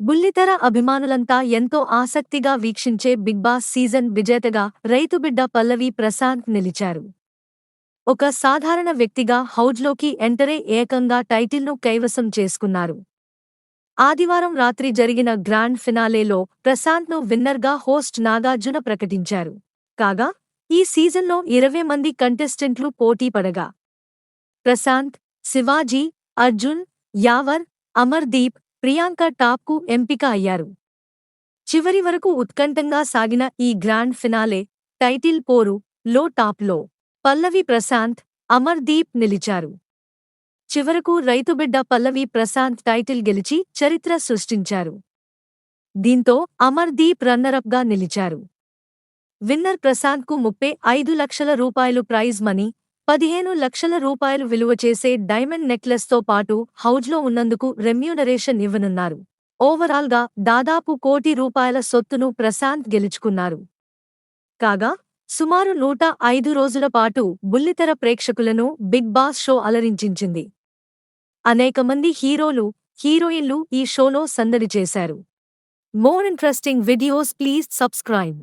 బుల్లితెర అభిమానులంతా ఎంతో ఆసక్తిగా వీక్షించే బిగ్ బాస్ సీజన్ విజేతగా రైతుబిడ్డ పల్లవి ప్రశాంత్ నిలిచారు. ఒక సాధారణ వ్యక్తిగా హౌజ్లోకి ఎంటరే ఏకంగా టైటిల్ను కైవసం చేసుకున్నారు. ఆదివారం రాత్రి జరిగిన గ్రాండ్ ఫినాలేలో ప్రశాంత్ను విన్నర్గా హోస్ట్ నాగార్జున ప్రకటించారు. కాగా ఈ సీజన్లో ఇరవై మంది కంటెస్టెంట్లు పోటీ పడగా. ప్రశాంత్ శివాజీ అర్జున్ యావర్ అమర్దీప్ ప్రియాంక టాప్కు ఎంపిక అయ్యారు. చివరి వరకు ఉత్కంఠంగా సాగిన ఈ గ్రాండ్ ఫినాలే టైటిల్ పోరు లో టాప్లో పల్లవి ప్రశాంత్ అమర్దీప్ నిలిచారు. చివరకు రైతుబిడ్డ పల్లవి ప్రశాంత్ టైటిల్ గెలిచి చరిత్ర సృష్టించారు. దీంతో అమర్దీప్ రన్నరప్గా నిలిచారు. విన్నర్ ప్రశాంత్కు ముప్పై ఐదు లక్షల రూపాయలు ప్రైజ్ మనీ పదిహేను లక్షల రూపాయలు విలువ చేసే డైమండ్ నెక్లెస్తో పాటు హౌజ్లో ఉన్నందుకు రెమ్యూనరేషన్ ఇవ్వనున్నారు. ఓవరాల్గా దాదాపు కోటి రూపాయల సొత్తును ప్రశాంత్ గెలుచుకున్నారు. కాగా సుమారు నూట ఐదు రోజుల పాటు బుల్లితెర ప్రేక్షకులను బిగ్ బాస్ షో అలరించింది అనేక మంది హీరోలు హీరోయిన్లు ఈ షోలో సందడి చేశారు. More interesting videos please subscribe.